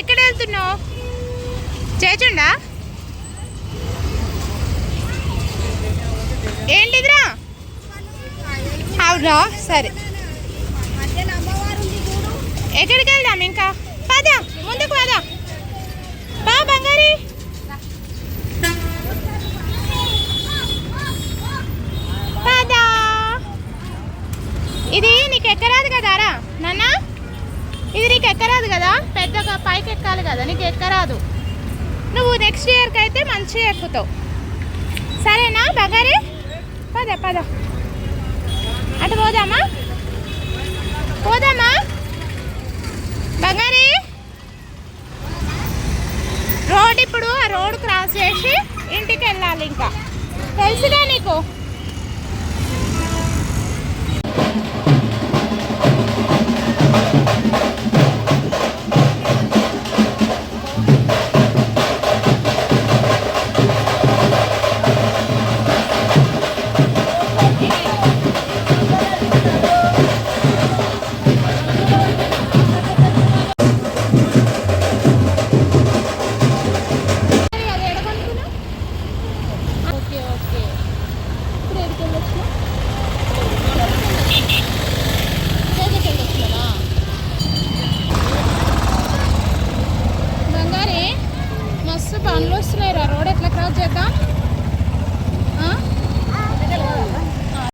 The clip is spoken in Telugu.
ఎక్కడ వెళ్తున్నావు? చేచుండా ఏంటిదిరా? అవునా? సరే. ఎక్కడికి వెళ్దాం ఇంకా? పదా ముందుకు పదా. బా బంగారి. పదా. ఇది నీకు ఎక్కరాదు కదారా నాన్న? ఇది నీకు ఎక్కరాదు కదా? పెద్దగా పైకి ఎక్కాలి కదా? నీకు ఎక్కరాదు. నువ్వు నెక్స్ట్ ఇయర్కి అయితే మంచిగా ఎక్కుతావు. సరేనా బంగారి? పద పద. అటు పోదామా? పోదామా? బంగారి? రోడ్ ఇప్పుడు ఆ రోడ్ క్రాస్ చేసి ఇంటికి వెళ్ళాలి ఇంకా. తెలుసుగా నీకు? আনলো স্নেহ